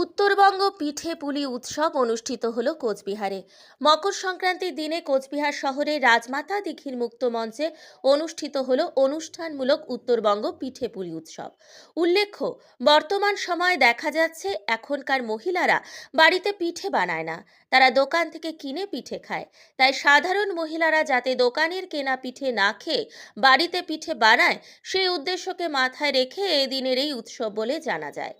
উত্তরবঙ্গ পিঠে পুলি উৎসব অনুষ্ঠিত হল কোচবিহারে। মকর সংক্রান্তির দিনে কোচবিহার শহরে রাজমাতা দীঘির মুক্ত মঞ্চে অনুষ্ঠিত হল অনুষ্ঠানমূলক উত্তরবঙ্গ পিঠে পুলি উৎসব। উল্লেখ্য, বর্তমান সময়ে দেখা যাচ্ছে এখনকার মহিলারা বাড়িতে পিঠে বানায় না। তারা দোকান থেকে কিনে পিঠে খায়। তাই সাধারণ মহিলারা যাতে দোকানের কেনা পিঠে না খেয়ে বাড়িতে পিঠে বানায়, সেই উদ্দেশ্যকে মাথায় রেখে এদিনের এই উৎসব বলে জানা যায়।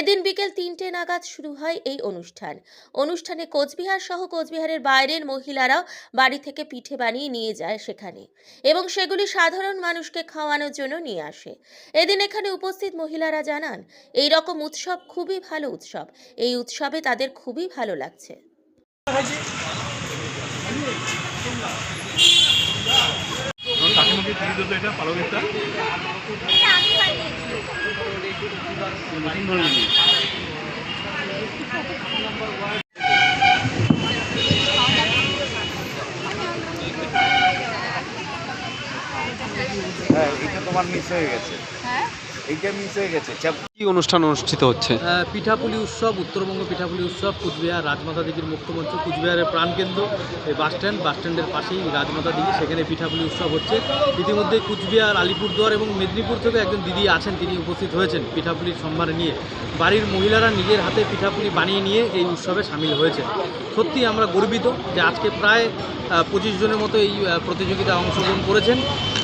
এদিন বিকেল তিনটে নাগাদ শুরু হয় এই অনুষ্ঠান। অনুষ্ঠানে কোচবিহার সহ কোচবিহারের বাইরের মহিলারাও বাড়ি থেকে পিঠে বানিয়ে নিয়ে যায় সেখানে এবং সেগুলি সাধারণ মানুষকে খাওয়ানোর জন্য নিয়ে আসে। এদিন এখানে উপস্থিত মহিলারা জানান, এই রকম উৎসব খুবই ভালো উৎসব। এই উৎসবে তাদের খুবই ভালো লাগছে। এটা হ্যাঁ এটা তোমার মিস হয়ে গেছে। এইটা মিস হয়ে গেছে। কি অনুষ্ঠান অনুষ্ঠিত হচ্ছে? পিঠাপুলি উৎসব উত্তরবঙ্গ পিঠাপুলি উৎসব কুচবিহার রাজমাতা দিঘির মুক্তমঞ্চ কুচবিহারের প্রাণকেন্দ্র এই বাস স্ট্যান্ড বাস স্ট্যান্ডের পাশেই রাজমাতা দিঘি সেখানে পিঠাপুলি উৎসব হচ্ছে। ইতিমধ্যে কুচবিহার আলিপুরদুয়ার এবং মেদিনীপুর থেকে একজন দিদি আছেন তিনি উপস্থিত হয়েছেন পিঠাপুলির সম্মান নিয়ে। বাড়ির মহিলারা নিজের হাতে পিঠাপুলি বানিয়ে নিয়ে এই উৎসবে সামিল হয়েছেন। সত্যি আমরা গর্বিত যে আজকে প্রায় পঁচিশ জনের মতো এই আহ, প্রতিযোগিতায় অংশগ্রহণ করেছেন।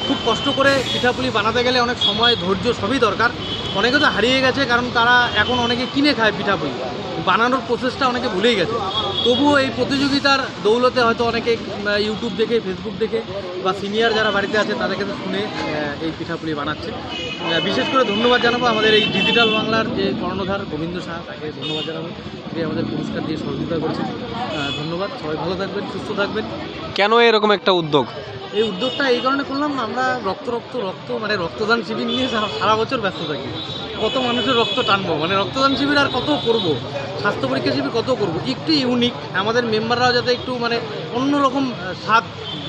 খুব কষ্ট করে পিঠাপুলি বানাতে গেলে অনেক সময়, ধৈর্য সবই দরকার। অনেকে তো হারিয়ে গেছে কারণ তারা এখন অনেকে কিনে খায় পিঠাপুলি। বানানোর প্রসেসটা অনেকে ভুলেই গেছে। তবুও এই প্রতিযোগিতার দৌলতে হয়তো অনেকে ইউটিউব দেখে ফেসবুক দেখে বা সিনিয়র যারা বাড়িতে আছে তাদের কাছে শুনে এই পিঠাপুলি বানাচ্ছে। বিশেষ করে ধন্যবাদ জানাব আমাদের এই ডিজিটাল বাংলার যে কর্ণধার গোবিন্দ শাহ, তাকে ধন্যবাদ জানাব। যে আমাদের পুরস্কার দিয়ে সহযোগিতা করছেন। ধন্যবাদ। সবাই ভালো থাকবেন, সুস্থ থাকবেন। কেন এরকম একটা উদ্যোগ? এই উদ্যোগটা এই কারণে করলাম, আমরা রক্ত রক্ত রক্ত মানে রক্তদান শিবির নিয়ে সারা বছর ব্যস্ত থাকি। কত মানুষের রক্ত টানবো মানে রক্তদান শিবির আর কত করব? স্বাস্থ্য পরীক্ষা শিবির কত করব? একটু ইউনিক আমাদের মেম্বাররাও যাতে একটু মানে অন্যরকম স্বাদ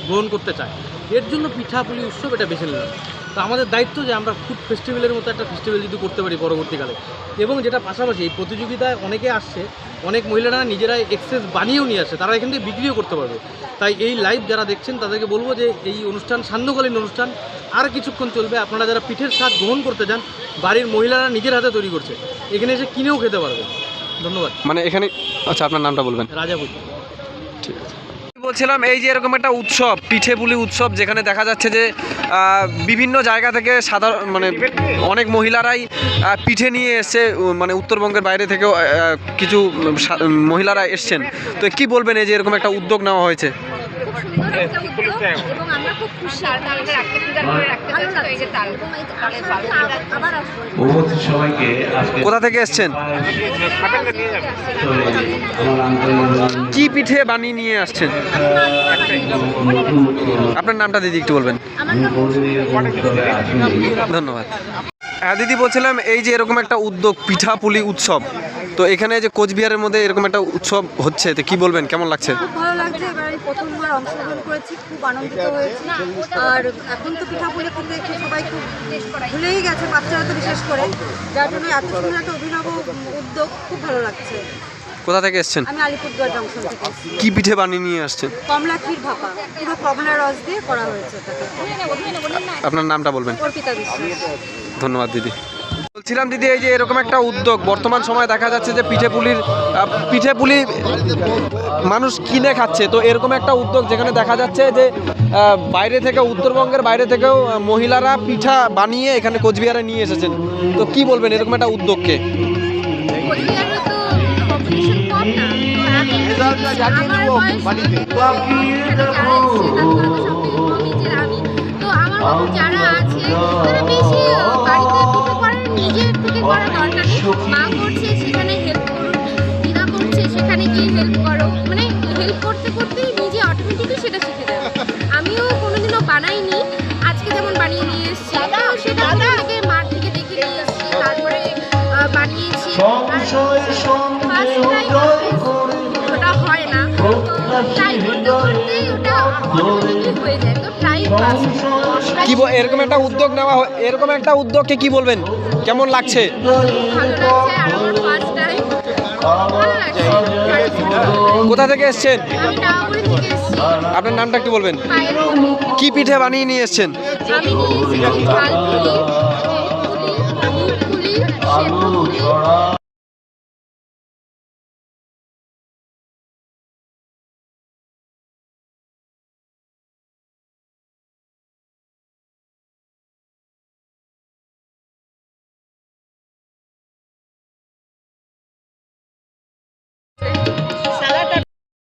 গ্রহণ করতে চায়। এর জন্য পিঠাপুলি উৎসব এটা বেছে নিলাম। তো আমাদের দায়িত্ব যে আমরা ফুড ফেস্টিভ্যালের মতো একটা ফেস্টিভ্যাল যদি করতে পারি পরবর্তীকালে। এবং যেটা পাশাপাশি এই প্রতিযোগিতায় অনেকে আসছে অনেক মহিলারা নিজেরাই এক্সেস বানিয়েও নিয়ে আসছে তারা এখান থেকে বিক্রিও করতে পারবে। তাই এই লাইভ যারা দেখছেন তাদেরকে বলব যে এই অনুষ্ঠান সান্ধ্যকালীন অনুষ্ঠান আর কিছুক্ষণ চলবে। আপনারা যারা পিঠের স্বাদ গ্রহণ করতে চান বাড়ির মহিলারা নিজের হাতে তৈরি করছে। এখানে এসে কিনেও খেতে পারবে। ধন্যবাদ। মানে এখানে আচ্ছা আপনার নামটা বলবেন। রাজাপুর ঠিক আছে। বলছিলাম এই যে এরকম একটা উৎসব পিঠে পুলি উৎসব যেখানে দেখা যাচ্ছে যে বিভিন্ন জায়গা থেকে সাধারণ মানে অনেক মহিলারাই পিঠে নিয়ে এসছে মানে উত্তরবঙ্গের বাইরে থেকেও কিছু মহিলারা এসছেন। তো কি বলবেন এই যে এরকম একটা উদ্যোগ নেওয়া হয়েছে? এবং আমরা খুব খুশি উপস্থিত সবাইকে আজকে কোথা থেকে এসছেন? কি পিঠে বানিয়ে নিয়ে আসছেন? আপনার নামটা দিদি একটু বলবেন। ধন্যবাদ। হ্যাঁ দিদি বলছিলাম এই যে এরকম একটা উদ্যোগ পিঠাপুলি উৎসব তো এখানে যে কোচবিহারের মধ্যে এরকম একটা উৎসব হচ্ছে তো কি বলবেন? কেমন লাগছে? খুব ভালো লাগছে। এবার আমি প্রথমবার অংশগ্রহণ করেছি খুব আনন্দিত হয়েছি। আর এখন তো পিঠাপুলি খেতে একটু সবাই খুব ভুলেই গেছে বাচ্চারা তো বিশেষ করে। যার জন্য এত সুন্দর একটা অভিনব উদ্যোগ খুব ভালো লাগছে। কোথা থেকে এসছেন? আমি আলিপুরদুয়ার জংশন থেকে কি পিঠে বানিয়ে নিয়ে আসছেন? কমলা ক্ষীর ভাপা। পুরো কমলা রস দিয়ে করা হয়েছে আপনার নামটা বলবেন। অর্পিতা বিশ্বাস। ধন্যবাদ দিদি। বলছিলাম দিদি এই যে এরকম একটা উদ্যোগ। বর্তমান সময়ে দেখা যাচ্ছে যে পিঠে পুলির পিঠে পুলি মানুষ কিনে খাচ্ছে। তো এরকম একটা উদ্যোগ যেখানে দেখা যাচ্ছে যে বাইরে থেকে উত্তরবঙ্গের বাইরে থেকেও মহিলারা পিঠা বানিয়ে এখানে কোচবিহারে নিয়ে এসেছেন। তো কি বলবেন এরকম একটা উদ্যোগকে? তো আমার টাইম ওটা হয় না। তো ট্রাই করতে করতেই ওটা অটোমেটিকলি হয়ে যায়। তো ট্রাই কি বল- এরকম একটা উদ্যোগ নেওয়া হয়- এরকম একটা উদ্যোগকে কি বলবেন? কেমন লাগছে? ভালো লাগছে। আর আমার ফার্স্ট টাইম কোথা থেকে এসছেন? আপনার নামটা একটু বলবেন। কি পিঠে বানিয়ে নিয়ে এসছেন? আমি এসেছি ঝাল